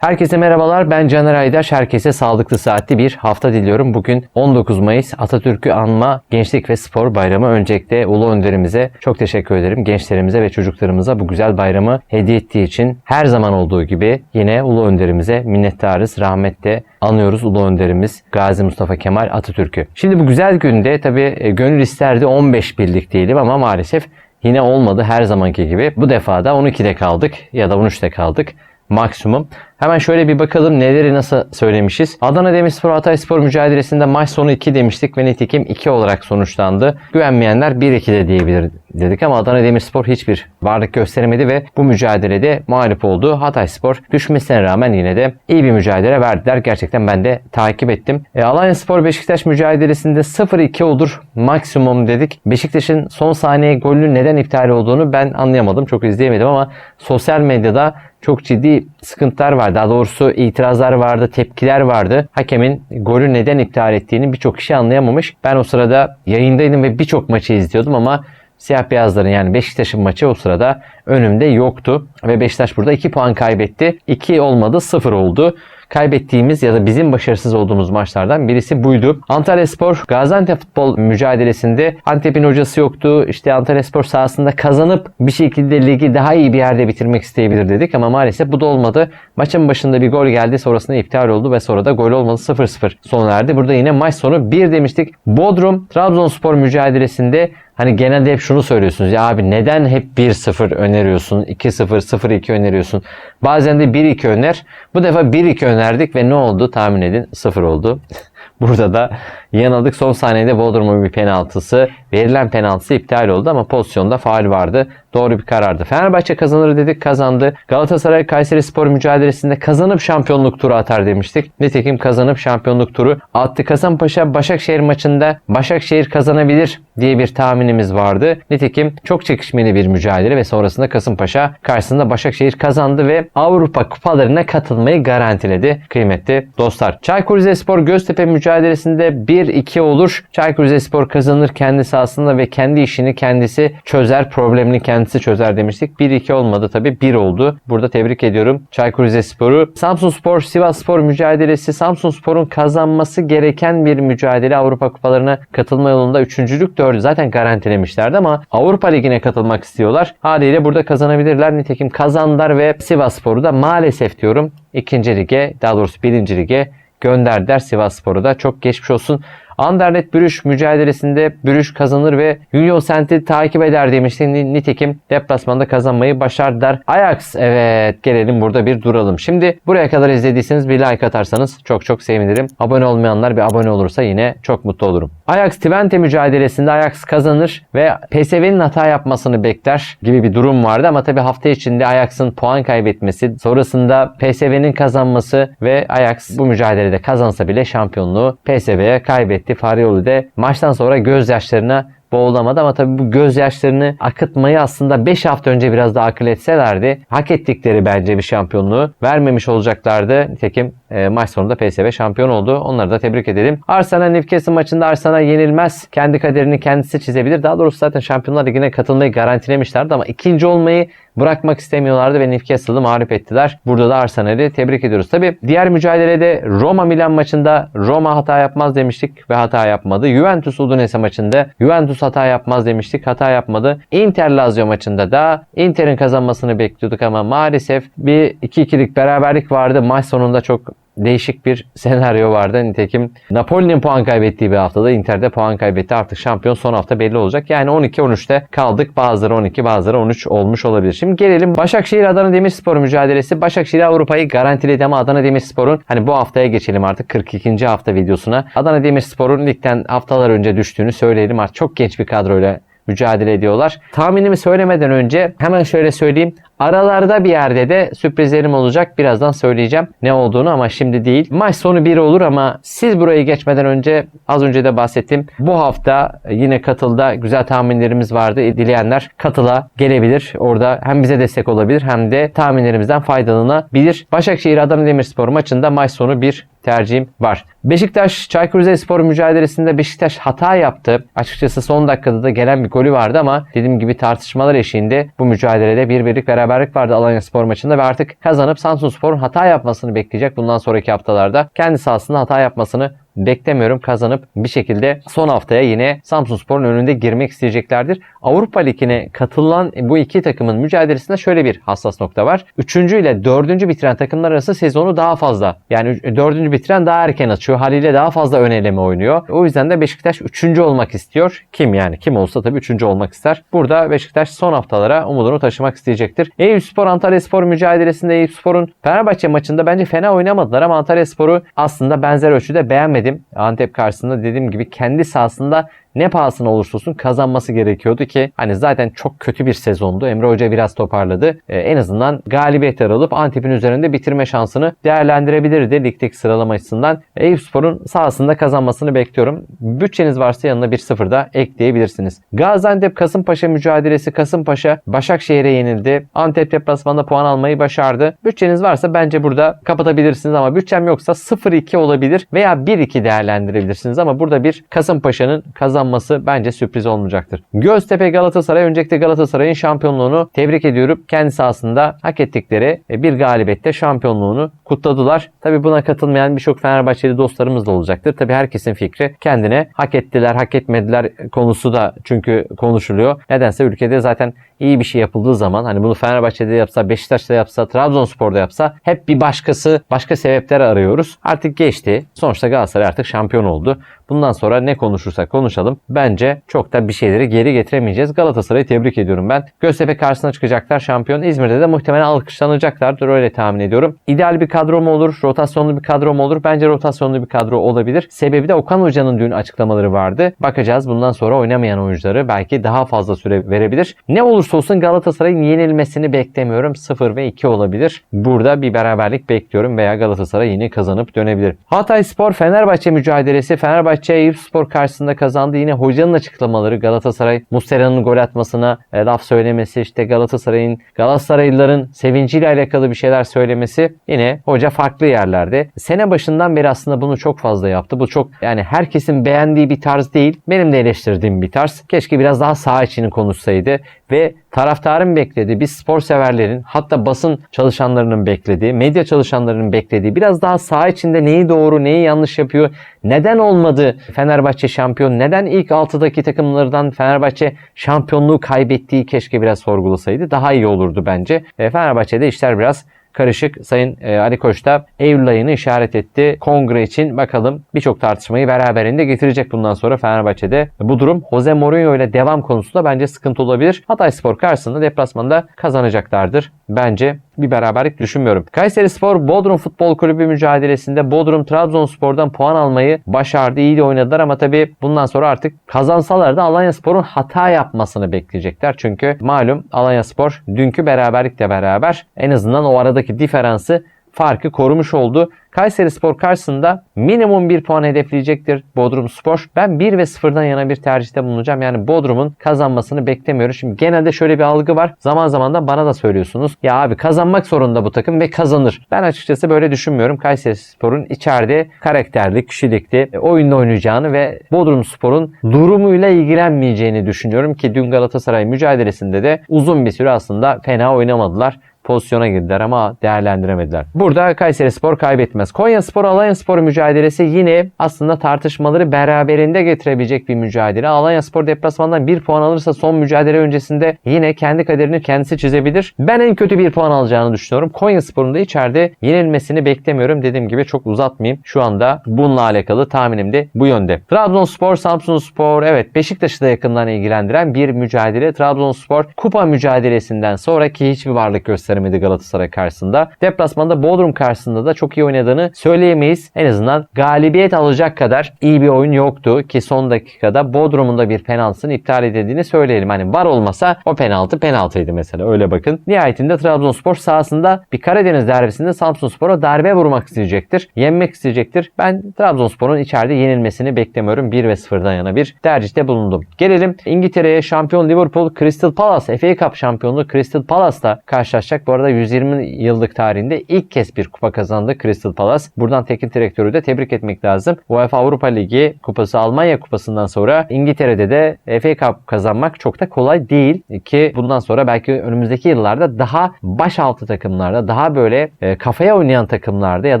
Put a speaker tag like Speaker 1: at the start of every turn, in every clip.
Speaker 1: Herkese merhabalar. Ben Caner Aydaş. Herkese sağlıklı saatli bir hafta diliyorum. Bugün 19 Mayıs Atatürk'ü anma Gençlik ve Spor Bayramı. Öncelikle Ulu Önderimize çok teşekkür ederim. Gençlerimize ve çocuklarımıza bu güzel bayramı hediye ettiği için her zaman olduğu gibi yine Ulu Önderimize minnettarız. Rahmetle anıyoruz Ulu Önderimiz Gazi Mustafa Kemal Atatürk'ü. Şimdi bu güzel günde tabii e, gönül isterdi 15 birlik diyelim ama maalesef yine olmadı her zamanki gibi. Bu defa da 12'de kaldık ya da 13'te kaldık maksimum. Hemen şöyle bir bakalım neleri nasıl söylemişiz. Adana Demirspor Hatay Spor mücadelesinde maç sonu 2 demiştik ve nitekim 2 olarak sonuçlandı. Güvenmeyenler 1-2 de diyebilir dedik ama Adana Demirspor hiçbir varlık gösteremedi ve bu mücadelede mağlup oldu. Hatay Spor düşmesine rağmen yine de iyi bir mücadele verdiler. Gerçekten ben de takip ettim. E, Alanya Spor Beşiktaş mücadelesinde 0-2 olur maksimum dedik. Beşiktaş'ın son saniye golünün neden iptal olduğunu ben anlayamadım. Çok izleyemedim ama sosyal medyada çok ciddi sıkıntılar var. Daha doğrusu itirazlar vardı, tepkiler vardı. Hakemin golü neden iptal ettiğini birçok kişi anlayamamış. Ben o sırada yayındaydım ve birçok maçı izliyordum ama siyah beyazların yani Beşiktaş'ın maçı o sırada önümde yoktu. Ve Beşiktaş burada 2 puan kaybetti. 2 olmadı 0 oldu kaybettiğimiz ya da bizim başarısız olduğumuz maçlardan birisi buydu. Antalya Spor Gaziantep futbol mücadelesinde Antep'in hocası yoktu. İşte Antalya Spor sahasında kazanıp bir şekilde ligi daha iyi bir yerde bitirmek isteyebilir dedik ama maalesef bu da olmadı. Maçın başında bir gol geldi sonrasında iptal oldu ve sonra da gol olmadı 0-0 sona erdi. Burada yine maç sonu 1 demiştik. Bodrum Trabzonspor mücadelesinde Hani genelde hep şunu söylüyorsunuz ya abi neden hep 1-0 öneriyorsun, 2-0, 0-2 öneriyorsun. Bazen de 1-2 öner. Bu defa 1-2 önerdik ve ne oldu tahmin edin 0 oldu. Burada da yanıldık. Son saniyede Bodrum'un bir penaltısı. Verilen penaltısı iptal oldu ama pozisyonda faal vardı. Doğru bir karardı. Fenerbahçe kazanır dedik kazandı. Galatasaray Kayseri Spor mücadelesinde kazanıp şampiyonluk turu atar demiştik. Nitekim kazanıp şampiyonluk turu attı. Kasımpaşa Başakşehir maçında Başakşehir kazanabilir diye bir tahminimiz vardı. Nitekim çok çekişmeli bir mücadele ve sonrasında Kasımpaşa karşısında Başakşehir kazandı ve Avrupa kupalarına katılmayı garantiledi kıymetli dostlar. Çaykur Rizespor Göztepe mücadelesinde 1-2 olur. Çaykur Rizespor kazanır kendi sahasında ve kendi işini kendisi çözer, problemini kendisi çözer demiştik. 1-2 olmadı tabii 1 oldu. Burada tebrik ediyorum Çaykur Rizespor'u. Samsun Spor Sivas Spor mücadelesi Samsun Spor'un kazanması gereken bir mücadele. Avrupa kupalarına katılma yolunda üçüncülük dördü zaten garantilemişlerdi ama Avrupa Ligi'ne katılmak istiyorlar. Haliyle burada kazanabilirler. Nitekim kazandılar ve Sivas Spor'u da maalesef diyorum ikinci lige daha doğrusu birinci lige gönderdiler Sivas Spor'u da. Çok geçmiş olsun. Anderlet Bürüş mücadelesinde Bürüş kazanır ve Union Saint'i takip eder demiştik. Nitekim deplasmanda kazanmayı başardılar. Ajax evet gelelim burada bir duralım. Şimdi buraya kadar izlediyseniz bir like atarsanız çok çok sevinirim. Abone olmayanlar bir abone olursa yine çok mutlu olurum. Ajax Twente mücadelesinde Ajax kazanır ve PSV'nin hata yapmasını bekler gibi bir durum vardı ama tabi hafta içinde Ajax'ın puan kaybetmesi, sonrasında PSV'nin kazanması ve Ajax bu mücadelede kazansa bile şampiyonluğu PSV'ye kaybetti. Farioli de maçtan sonra gözyaşlarına boğulamadı ama tabii bu gözyaşlarını akıtmayı aslında 5 hafta önce biraz daha akıl etselerdi hak ettikleri bence bir şampiyonluğu vermemiş olacaklardı. Nitekim e, maç sonunda PSV şampiyon oldu. Onları da tebrik edelim. Arsenal Newcastle maçında Arsenal yenilmez. Kendi kaderini kendisi çizebilir. Daha doğrusu zaten Şampiyonlar Ligi'ne katılmayı garantilemişlerdi ama ikinci olmayı bırakmak istemiyorlardı ve Newcastle'ı mağlup ettiler. Burada da Arsenal'i tebrik ediyoruz. Tabi diğer mücadelede Roma Milan maçında Roma hata yapmaz demiştik ve hata yapmadı. Juventus Udinese maçında Juventus hata yapmaz demiştik. Hata yapmadı. Inter Lazio maçında da Inter'in kazanmasını bekliyorduk ama maalesef bir 2-2'lik beraberlik vardı. Maç sonunda çok değişik bir senaryo vardı. Nitekim Napoli'nin puan kaybettiği bir haftada Inter'de puan kaybetti. Artık şampiyon son hafta belli olacak. Yani 12-13'te kaldık. Bazıları 12 bazıları 13 olmuş olabilir. Şimdi gelelim Başakşehir Adana Demirspor mücadelesi. Başakşehir Avrupa'yı garantiledi ama Adana Demirspor'un hani bu haftaya geçelim artık 42. hafta videosuna. Adana Demirspor'un ligden haftalar önce düştüğünü söyleyelim. Artık çok genç bir kadroyla mücadele ediyorlar. Tahminimi söylemeden önce hemen şöyle söyleyeyim. Aralarda bir yerde de sürprizlerim olacak. Birazdan söyleyeceğim ne olduğunu ama şimdi değil. Maç sonu 1 olur ama siz burayı geçmeden önce az önce de bahsettim. Bu hafta yine katılda güzel tahminlerimiz vardı. Dileyenler katıla gelebilir. Orada hem bize destek olabilir hem de tahminlerimizden faydalanabilir. Başakşehir Adana Demirspor maçında maç sonu 1 tercihim var. Beşiktaş Çaykur Rizespor mücadelesinde Beşiktaş hata yaptı. Açıkçası son dakikada da gelen bir golü vardı ama dediğim gibi tartışmalar eşiğinde bu mücadelede bir birlik beraber beraberlik vardı Alanya Spor maçında ve artık kazanıp Samsun Spor'un hata yapmasını bekleyecek bundan sonraki haftalarda. Kendi sahasında hata yapmasını beklemiyorum kazanıp bir şekilde son haftaya yine Samsunspor'un önünde girmek isteyeceklerdir. Avrupa Ligi'ne katılan bu iki takımın mücadelesinde şöyle bir hassas nokta var. Üçüncü ile dördüncü bitiren takımlar arası sezonu daha fazla. Yani dördüncü bitiren daha erken açıyor. Haliyle daha fazla ön eleme oynuyor. O yüzden de Beşiktaş üçüncü olmak istiyor. Kim yani? Kim olsa tabii üçüncü olmak ister. Burada Beşiktaş son haftalara umudunu taşımak isteyecektir. Eyüp Spor Antalya Spor mücadelesinde Eyüp Spor'un Fenerbahçe maçında bence fena oynamadılar ama Antalya Spor'u aslında benzer ölçüde beğenmedim. Antep karşısında dediğim gibi kendi sahasında ne pahasına olursa olsun kazanması gerekiyordu ki hani zaten çok kötü bir sezondu. Emre Hoca biraz toparladı. Ee, en azından galibiyetler alıp Antep'in üzerinde bitirme şansını değerlendirebilirdi ligdeki sıralama açısından. Eyüpspor'un sahasında kazanmasını bekliyorum. Bütçeniz varsa yanına bir sıfır da ekleyebilirsiniz. Gaziantep Kasımpaşa mücadelesi Kasımpaşa Başakşehir'e yenildi. Antep deplasmanda puan almayı başardı. Bütçeniz varsa bence burada kapatabilirsiniz ama bütçem yoksa 0-2 olabilir veya 1-2 değerlendirebilirsiniz ama burada bir Kasımpaşa'nın kazan kazanması bence sürpriz olmayacaktır. Göztepe Galatasaray öncelikle Galatasaray'ın şampiyonluğunu tebrik ediyorum. Kendi sahasında hak ettikleri e, bir galibette şampiyonluğunu kutladılar. Tabi buna katılmayan birçok Fenerbahçeli dostlarımız da olacaktır. Tabi herkesin fikri kendine hak ettiler, hak etmediler konusu da çünkü konuşuluyor. Nedense ülkede zaten iyi bir şey yapıldığı zaman hani bunu Fenerbahçe'de yapsa, Beşiktaş'ta yapsa, Trabzonspor'da yapsa hep bir başkası, başka sebepler arıyoruz. Artık geçti. Sonuçta Galatasaray artık şampiyon oldu. Bundan sonra ne konuşursak konuşalım. Bence çok da bir şeyleri geri getiremeyeceğiz. Galatasaray'ı tebrik ediyorum ben. Göztepe karşısına çıkacaklar şampiyon. İzmir'de de muhtemelen alkışlanacaklardır öyle tahmin ediyorum. İdeal bir kadro mu olur? Rotasyonlu bir kadro mu olur? Bence rotasyonlu bir kadro olabilir. Sebebi de Okan Hoca'nın dün açıklamaları vardı. Bakacağız bundan sonra oynamayan oyuncuları belki daha fazla süre verebilir. Ne olursa olsun Galatasaray'ın yenilmesini beklemiyorum. 0 ve 2 olabilir. Burada bir beraberlik bekliyorum veya Galatasaray yine kazanıp dönebilir. Hatay Spor Fenerbahçe mücadelesi. Fenerbahçe Eyüp Spor karşısında kazandı. Yine hocanın açıklamaları Galatasaray Mustera'nın gol atmasına e, laf söylemesi işte Galatasaray'ın Galatasaraylıların sevinciyle alakalı bir şeyler söylemesi yine hoca farklı yerlerde. Sene başından beri aslında bunu çok fazla yaptı. Bu çok yani herkesin beğendiği bir tarz değil. Benim de eleştirdiğim bir tarz. Keşke biraz daha sağ içini konuşsaydı ve taraftarın beklediği, biz spor severlerin hatta basın çalışanlarının beklediği, medya çalışanlarının beklediği biraz daha saha içinde neyi doğru, neyi yanlış yapıyor, neden olmadı Fenerbahçe şampiyon, neden ilk 6'daki takımlardan Fenerbahçe şampiyonluğu kaybettiği keşke biraz sorgulasaydı daha iyi olurdu bence. E, Fenerbahçe'de işler biraz karışık. Sayın e, Ali Koç da Eylül ayını işaret etti. Kongre için bakalım birçok tartışmayı beraberinde getirecek bundan sonra Fenerbahçe'de. Bu durum Jose Mourinho ile devam konusunda bence sıkıntı olabilir. Hatay Spor karşısında deplasmanda kazanacaklardır. Bence bir beraberlik düşünmüyorum. Kayseri Spor Bodrum Futbol Kulübü mücadelesinde Bodrum Trabzonspor'dan puan almayı başardı. İyi de oynadılar ama tabii bundan sonra artık kazansalar da Alanya Spor'un hata yapmasını bekleyecekler. Çünkü malum Alanya Spor dünkü beraberlikle beraber en azından o aradaki diferansı farkı korumuş oldu. Kayseri Spor karşısında minimum bir puan hedefleyecektir Bodrum Spor. Ben 1 ve 0'dan yana bir tercihte bulunacağım. Yani Bodrum'un kazanmasını beklemiyorum. Şimdi genelde şöyle bir algı var. Zaman zaman da bana da söylüyorsunuz. Ya abi kazanmak zorunda bu takım ve kazanır. Ben açıkçası böyle düşünmüyorum. Kayseri Spor'un içeride karakterli, kişilikli e, oyunda oynayacağını ve Bodrum Spor'un durumuyla ilgilenmeyeceğini düşünüyorum ki dün Galatasaray mücadelesinde de uzun bir süre aslında fena oynamadılar pozisyona girdiler ama değerlendiremediler. Burada Kayseri Spor kaybetmez. Konya Spor Alanya Spor mücadelesi yine aslında tartışmaları beraberinde getirebilecek bir mücadele. Alanya Spor deplasmandan bir puan alırsa son mücadele öncesinde yine kendi kaderini kendisi çizebilir. Ben en kötü bir puan alacağını düşünüyorum. Konya Spor'un da içeride yenilmesini beklemiyorum. Dediğim gibi çok uzatmayayım. Şu anda bununla alakalı tahminim de bu yönde. Trabzonspor, Samsunspor evet Beşiktaş'ı da yakından ilgilendiren bir mücadele. Trabzonspor kupa mücadelesinden sonraki hiçbir varlık göstermedi gösteremedi Galatasaray karşısında. Deplasmanda Bodrum karşısında da çok iyi oynadığını söyleyemeyiz. En azından galibiyet alacak kadar iyi bir oyun yoktu ki son dakikada Bodrum'un da bir penaltısını iptal edildiğini söyleyelim. Hani var olmasa o penaltı penaltıydı mesela öyle bakın. Nihayetinde Trabzonspor sahasında bir Karadeniz derbisinde Samsunspor'a darbe vurmak isteyecektir. Yenmek isteyecektir. Ben Trabzonspor'un içeride yenilmesini beklemiyorum. 1 ve 0'dan yana bir tercihte bulundum. Gelelim İngiltere'ye şampiyon Liverpool Crystal Palace FA Cup şampiyonluğu Crystal Palace'la karşılaşacak olacak. Bu arada 120 yıllık tarihinde ilk kez bir kupa kazandı Crystal Palace. Buradan teknik direktörü de tebrik etmek lazım. UEFA Avrupa Ligi kupası Almanya kupasından sonra İngiltere'de de FA Cup kazanmak çok da kolay değil ki bundan sonra belki önümüzdeki yıllarda daha başaltı takımlarda daha böyle e, kafaya oynayan takımlarda ya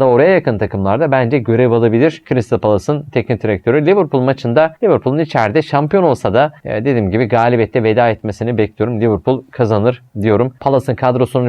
Speaker 1: da oraya yakın takımlarda bence görev alabilir. Crystal Palace'ın teknik direktörü Liverpool maçında Liverpool'un içeride şampiyon olsa da e, dediğim gibi galibiyette veda etmesini bekliyorum. Liverpool kazanır diyorum. Palace'ın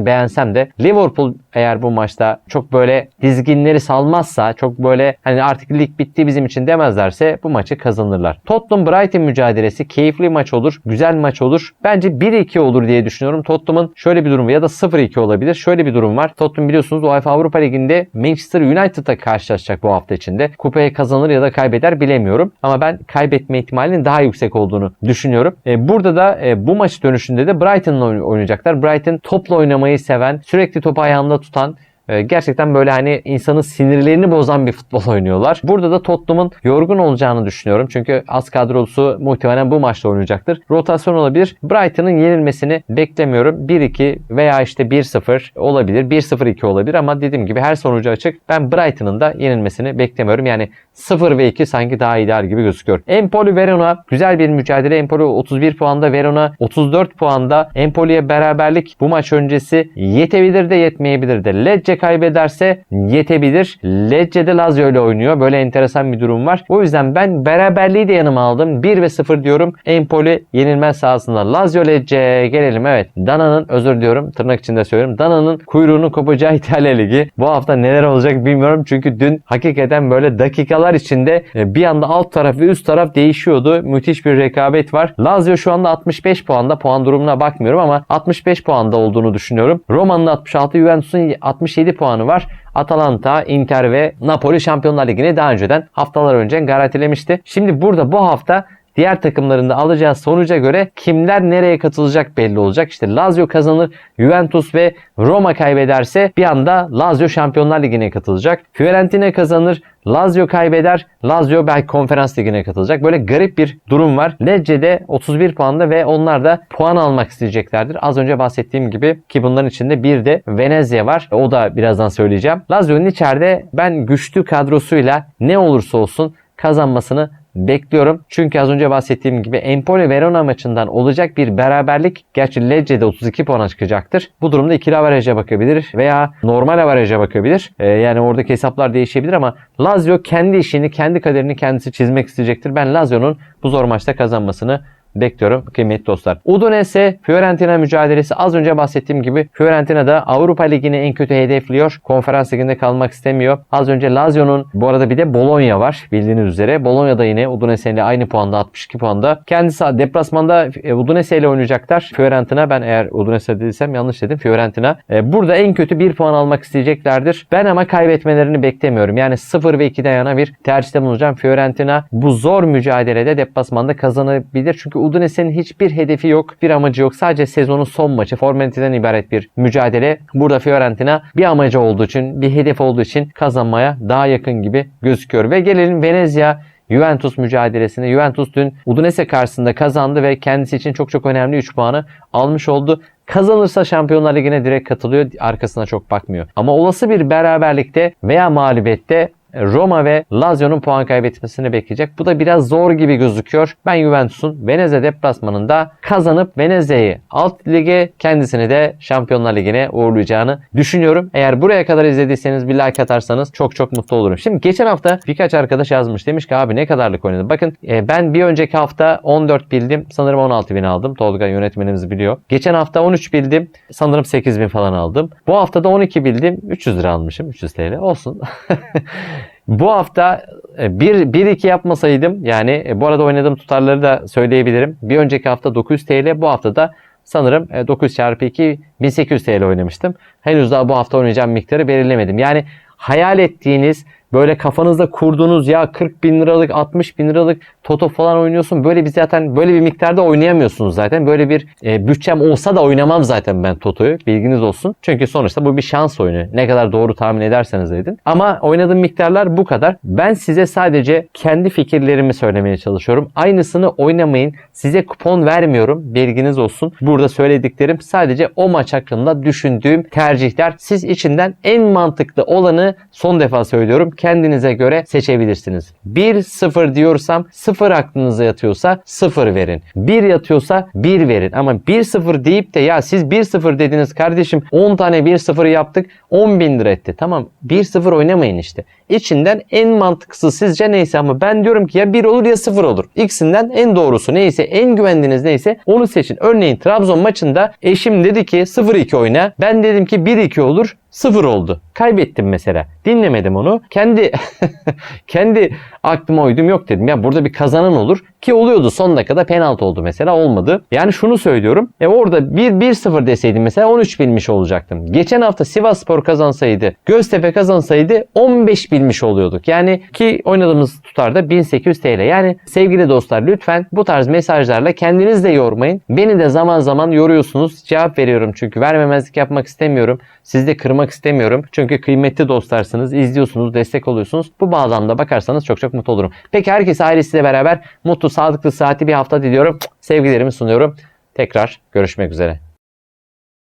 Speaker 1: kadrosunu beğensem de Liverpool eğer bu maçta çok böyle dizginleri salmazsa çok böyle hani artık lig bitti bizim için demezlerse bu maçı kazanırlar. Tottenham Brighton mücadelesi keyifli maç olur. Güzel maç olur. Bence 1-2 olur diye düşünüyorum. Tottenham'ın şöyle bir durumu ya da 0-2 olabilir. Şöyle bir durum var. Tottenham biliyorsunuz UEFA Avrupa Ligi'nde Manchester United'a karşılaşacak bu hafta içinde. Kupayı kazanır ya da kaybeder bilemiyorum. Ama ben kaybetme ihtimalinin daha yüksek olduğunu düşünüyorum. E, burada da e, bu maç dönüşünde de Brighton'la oynayacaklar. Brighton topla oynamayı seven, sürekli topu ayağında tutan, gerçekten böyle hani insanın sinirlerini bozan bir futbol oynuyorlar. Burada da Tottenham'ın yorgun olacağını düşünüyorum. Çünkü az kadrosu muhtemelen bu maçta oynayacaktır. Rotasyon olabilir. Brighton'ın yenilmesini beklemiyorum. 1-2 veya işte 1-0 olabilir. 1-0-2 olabilir ama dediğim gibi her sonucu açık. Ben Brighton'ın da yenilmesini beklemiyorum. Yani 0 ve 2 sanki daha ideal gibi gözüküyor. Empoli Verona güzel bir mücadele. Empoli 31 puanda, Verona 34 puanda. Empoli'ye beraberlik bu maç öncesi yetebilir de yetmeyebilir de. Lecce kaybederse yetebilir. Lecce'de Lazio ile oynuyor. Böyle enteresan bir durum var. O yüzden ben beraberliği de yanıma aldım. 1 ve 0 diyorum. Empoli yenilmez sahasında. Lazio Lecce gelelim. Evet. Dana'nın özür diliyorum. Tırnak içinde söylüyorum. Dana'nın kuyruğunun kopacağı İtalya Ligi. Bu hafta neler olacak bilmiyorum. Çünkü dün hakikaten böyle dakikalar içinde e, bir anda alt taraf ve üst taraf değişiyordu. Müthiş bir rekabet var. Lazio şu anda 65 puanda. Puan durumuna bakmıyorum ama 65 puanda olduğunu düşünüyorum. Roma'nın 66, Juventus'un 67 7 puanı var. Atalanta, Inter ve Napoli Şampiyonlar Ligi'ni daha önceden haftalar önce garantilemişti. Şimdi burada bu hafta diğer takımların da alacağı sonuca göre kimler nereye katılacak belli olacak. İşte Lazio kazanır, Juventus ve Roma kaybederse bir anda Lazio Şampiyonlar Ligi'ne katılacak. Fiorentina kazanır, Lazio kaybeder. Lazio belki konferans ligine katılacak. Böyle garip bir durum var. Lecce'de 31 puanda ve onlar da puan almak isteyeceklerdir. Az önce bahsettiğim gibi ki bunların içinde bir de Venezia var. O da birazdan söyleyeceğim. Lazio'nun içeride ben güçlü kadrosuyla ne olursa olsun kazanmasını bekliyorum. Çünkü az önce bahsettiğim gibi Empoli Verona maçından olacak bir beraberlik gerçi Lecce'de 32 puana çıkacaktır. Bu durumda ikili avaraja bakabilir veya normal avaraja bakabilir. Ee, yani oradaki hesaplar değişebilir ama Lazio kendi işini, kendi kaderini kendisi çizmek isteyecektir. Ben Lazio'nun bu zor maçta kazanmasını bekliyorum kıymetli dostlar. Udinese Fiorentina mücadelesi az önce bahsettiğim gibi Fiorentina da Avrupa Ligi'ni en kötü hedefliyor. Konferans Ligi'nde kalmak istemiyor. Az önce Lazio'nun bu arada bir de Bologna var bildiğiniz üzere. Bologna da yine Udinese ile aynı puanda 62 puanda. Kendisi deplasmanda e, Udinese ile oynayacaklar. Fiorentina ben eğer Udinese dediysem yanlış dedim. Fiorentina. E, burada en kötü bir puan almak isteyeceklerdir. Ben ama kaybetmelerini beklemiyorum. Yani 0 ve 2'den yana bir tercihte bulunacağım. Fiorentina bu zor mücadelede deplasmanda kazanabilir. Çünkü Udinese'nin hiçbir hedefi yok, bir amacı yok. Sadece sezonun son maçı, formaliteden ibaret bir mücadele. Burada Fiorentina bir amacı olduğu için, bir hedef olduğu için kazanmaya daha yakın gibi gözüküyor. Ve gelelim Venezia Juventus mücadelesine. Juventus dün Udinese karşısında kazandı ve kendisi için çok çok önemli 3 puanı almış oldu. Kazanırsa Şampiyonlar Ligi'ne direkt katılıyor. Arkasına çok bakmıyor. Ama olası bir beraberlikte veya mağlubiyette Roma ve Lazio'nun puan kaybetmesini bekleyecek. Bu da biraz zor gibi gözüküyor. Ben Juventus'un Venezia deplasmanında kazanıp Venezia'yı alt lige kendisini de Şampiyonlar Ligi'ne uğurlayacağını düşünüyorum. Eğer buraya kadar izlediyseniz bir like atarsanız çok çok mutlu olurum. Şimdi geçen hafta birkaç arkadaş yazmış. Demiş ki abi ne kadarlık oynadım. Bakın e, ben bir önceki hafta 14 bildim. Sanırım 16 bin aldım. Tolga yönetmenimiz biliyor. Geçen hafta 13 bildim. Sanırım 8 bin falan aldım. Bu hafta da 12 bildim. 300 lira almışım. 300 TL olsun. Bu hafta 1-2 e, yapmasaydım yani e, bu arada oynadığım tutarları da söyleyebilirim. Bir önceki hafta 900 TL bu hafta da sanırım 900 e, çarpı 2 1800 TL oynamıştım. Henüz daha bu hafta oynayacağım miktarı belirlemedim. Yani hayal ettiğiniz böyle kafanızda kurduğunuz ya 40 bin liralık 60 bin liralık toto falan oynuyorsun. Böyle bir zaten böyle bir miktarda oynayamıyorsunuz zaten. Böyle bir e, bütçem olsa da oynamam zaten ben totoyu. Bilginiz olsun. Çünkü sonuçta bu bir şans oyunu. Ne kadar doğru tahmin ederseniz edin. Ama oynadığım miktarlar bu kadar. Ben size sadece kendi fikirlerimi söylemeye çalışıyorum. Aynısını oynamayın. Size kupon vermiyorum. Bilginiz olsun. Burada söylediklerim sadece o maç hakkında düşündüğüm tercihler. Siz içinden en mantıklı olanı son defa söylüyorum. Kendinize göre seçebilirsiniz. 1-0 diyorsam 0 aklınıza yatıyorsa 0 verin. 1 yatıyorsa 1 verin. Ama 1-0 deyip de ya siz 1-0 dediniz kardeşim 10 tane 1-0 yaptık 10 bin lira etti. Tamam 1-0 oynamayın işte. İçinden en mantıklısı sizce neyse ama ben diyorum ki ya 1 olur ya 0 olur. İkisinden en doğrusu neyse en güvendiğiniz neyse onu seçin. Örneğin Trabzon maçında eşim dedi ki 0-2 oyna. Ben dedim ki 1-2 olur. 0 oldu. Kaybettim mesela. Dinlemedim onu. Kendi kendi aklıma uydum yok dedim. Ya burada bir kazanan olur ki oluyordu son dakikada penaltı oldu mesela olmadı. Yani şunu söylüyorum. E orada 1-1-0 deseydim mesela 13 bilmiş olacaktım. Geçen hafta Sivasspor kazansaydı, Göztepe kazansaydı 15 bilmiş oluyorduk. Yani ki oynadığımız tutarda 1800 TL. Yani sevgili dostlar lütfen bu tarz mesajlarla kendiniz de yormayın. Beni de zaman zaman yoruyorsunuz. Cevap veriyorum çünkü vermemezlik yapmak istemiyorum. Sizi de kırmak istemiyorum. Çünkü kıymetli dostlarsınız, izliyorsunuz, destek oluyorsunuz. Bu bağlamda bakarsanız çok çok mutlu olurum. Peki herkes ailesiyle beraber mutlu, sağlıklı, saatli bir hafta diliyorum. Sevgilerimi sunuyorum. Tekrar görüşmek üzere.